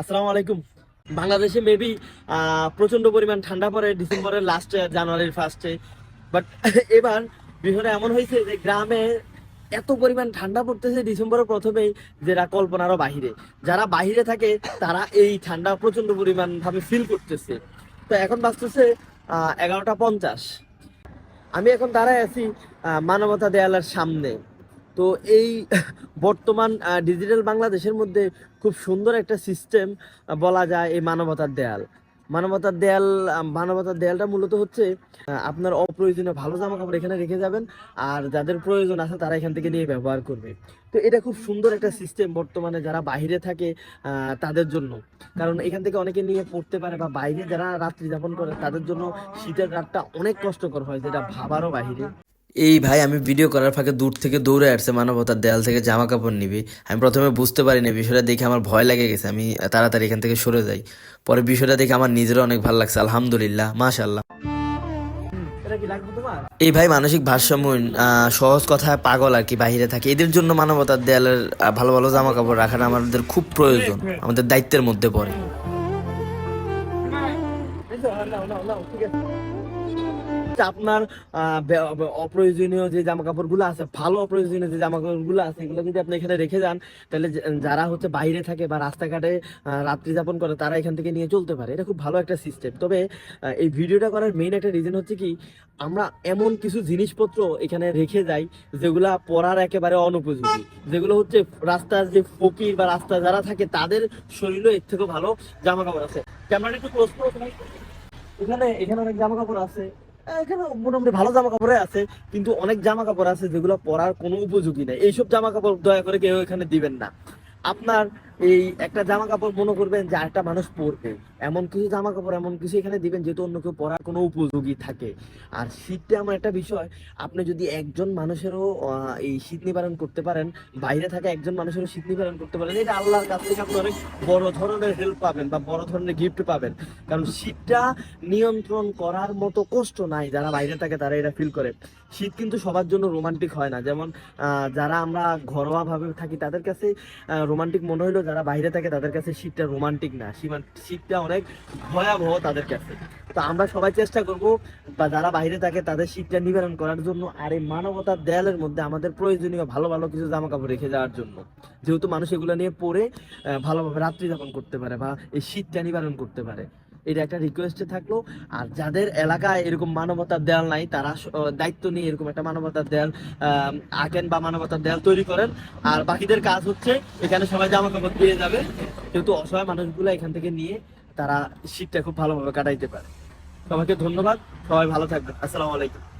আসসালামু আলাইকুম। বাংলাদেশে মেবি প্রচণ্ড পরিমাণ ঠান্ডা পড়ে ডিসেম্বরের লাস্টে জানুয়ারির ফার্স্টে বাট এবার বিষয়টা এমন হয়েছে যে গ্রামে এত পরিমাণ ঠান্ডা পড়তেছে ডিসেম্বরের প্রথমেই যেটা কল্পনারও বাহিরে। যারা বাহিরে থাকে, তারা এই ঠান্ডা প্রচণ্ড পরিমাণ ভাবে ফিল করতেছে। তো এখন বাঁচতেছে এগারোটা পঞ্চাশ। আমি এখন দাঁড়ায় আছি মানবতা দেয়ালের সামনে। তো এই বর্তমান ডিজিটাল বাংলাদেশের মধ্যে খুব সুন্দর একটা সিস্টেম বলা যায় এই মানবতার দেয়াল। মানবতার দেয়াল মানবতার দেয়ালটা মূলত হচ্ছে আপনার অপ্রয়োজনীয় ভালো জামা কাপড় এখানে রেখে যাবেন, আর যাদের প্রয়োজন আছে তারা এখান থেকে নিয়ে ব্যবহার করবে। তো এটা খুব সুন্দর একটা সিস্টেম বর্তমানে যারা বাইরে থাকে তাদের জন্য। কারণ এখান থেকে অনেকে নিয়ে পড়তে পারে বা বাইরে যারা রাত্রি যাপন করে, তাদের জন্য শীতের রাতটা অনেক কষ্টকর হয়, যেটা ভাবারও বাহিরে এই ভাই, আমি ভিডিও করার ফাঁকে দূর থেকে দৌড়ে আসছে, মানবতার দেয়াল থেকে জামা কাপড় নিবি। আমি প্রথমে বুঝতে পারিনি, বিষয়টা দেখে আমার ভয় লেগে গেছে। আমি তাড়াতাড়ি এখান থেকে সরে যাই। পরে বিষয়টা দেখে আমার নিজেরও অনেক ভালো লাগছে, আলহামদুলিল্লাহ মাশাল্লাহ এই ভাই, মানসিক ভারসাম্য সহজ কথায় পাগল আর কি, বাহিরে থাকে। এদের জন্য মানবতার দেয়ালের ভালো ভালো জামা কাপড় রাখাটা আমাদের খুব প্রয়োজন, আমাদের দায়িত্বের মধ্যে পড়ে। ঠিক আছে। আপনার অপ্রয়োজনীয় যে জামা কাপড়গুলো আছে, ভালো অপ্রয়োজনীয় যে জামা কাপড়গুলো আছে, এগুলো যদি আপনি এখানে রেখে যান, তাহলে যারা হচ্ছে বাইরে থাকে বা রাস্তাঘাটে রাত্রি যাপন করে, তারা এখান থেকে নিয়ে চলতে পারে। এটা খুব ভালো একটা সিস্টেম তবে এই ভিডিওটা করার মেইন একটা রিজন হচ্ছে কি, আমরা এমন কিছু জিনিসপত্র এখানে রেখে যাই, যেগুলা পরার একেবারে অনুপযোগী। যেগুলো হচ্ছে রাস্তার যে ফকির বা রাস্তা যারা থাকে, তাদের শরীরও এর থেকেও ভালো জামা কাপড় আছে। ক্যামেরাটা একটু ক্লোজ করো এখানে এখানে অনেক জামা কাপড় আছে। এখানে মোটামুটি ভালো জামা কাপড়ে আছে, কিন্তু অনেক জামা কাপড় আছে যেগুলো পরার কোনো উপযোগী নেই। এইসব জামা কাপড় দয়া করে কেউ এখানে দিবেন না। আপনার এই একটা জামা কাপড় মনে করবেন যে একটা মানুষ পরবে। এমন কিছু জামা কাপড় এমন কিছু এখানে দিবেন যেহেতু অন্য কেউ পরার কোনো উপযোগী থাকে। আর শীতটা এমন একটা বিষয়, আপনি যদি একজন মানুষেরও এই শীত নিবারণ করতে পারেন, বাইরে থাকা একজন মানুষেরও শীত নিবারণ করতে পারেন, এটা আল্লাহর কাছ থেকে আপনি অনেক বড় ধরনের হেল্প পাবেন বা বড় ধরনের গিফট পাবেন। কারণ শীতটা নিয়ন্ত্রণ করার মতো কষ্ট নাই, যারা বাইরে থাকে তারা এটা ফিল করে। শীত কিন্তু সবার জন্য রোমান্টিক হয় না। যেমন যারা আমরা ঘরোয়া ভাবে থাকি, তাদের কাছে রোমান্টিক মনে হইল যারা বাইরে থাকে তাদের কাছে শীতটা রোমান্টিক না। শীতটা অনেক ভয়াবহ তাদের কাছে। তো আমরা সবাই চেষ্টা করব, বা যারা বাইরে থাকে তাদের শীতটা নিবারণ করার জন্য আর এই মানবতার দেয়ালের মধ্যে আমাদের প্রয়োজনীয় ভালো ভালো কিছু জামা কাপড় রেখে যাওয়ার জন্য। যেহেতু মানুষ এগুলো নিয়ে পরে ভালোভাবে রাত্রি যাপন করতে পারে বা এই শীতটা নিবারণ করতে পারে। এটা একটা রিকোয়েস্ট থাকল। আর যাদের এলাকায় এরকম মানবতার দেয়াল নাই, তারা দায়িত্ব নিয়ে এরকম একটা মানবতার দেয়াল আঁকেন বা মানবতার দেয়াল তৈরি করেন। আর বাকিদের কাজ হচ্ছে, এখানে সবাই জামা কাপড় দিয়ে যাবে। কিন্তু অসহায় মানুষগুলো এখান থেকে নিয়ে তারা শীতটা খুব ভালোভাবে কাটাইতে পারে। সবাইকে ধন্যবাদ। সবাই ভালো থাকবেন। আসসালামু আলাইকুম।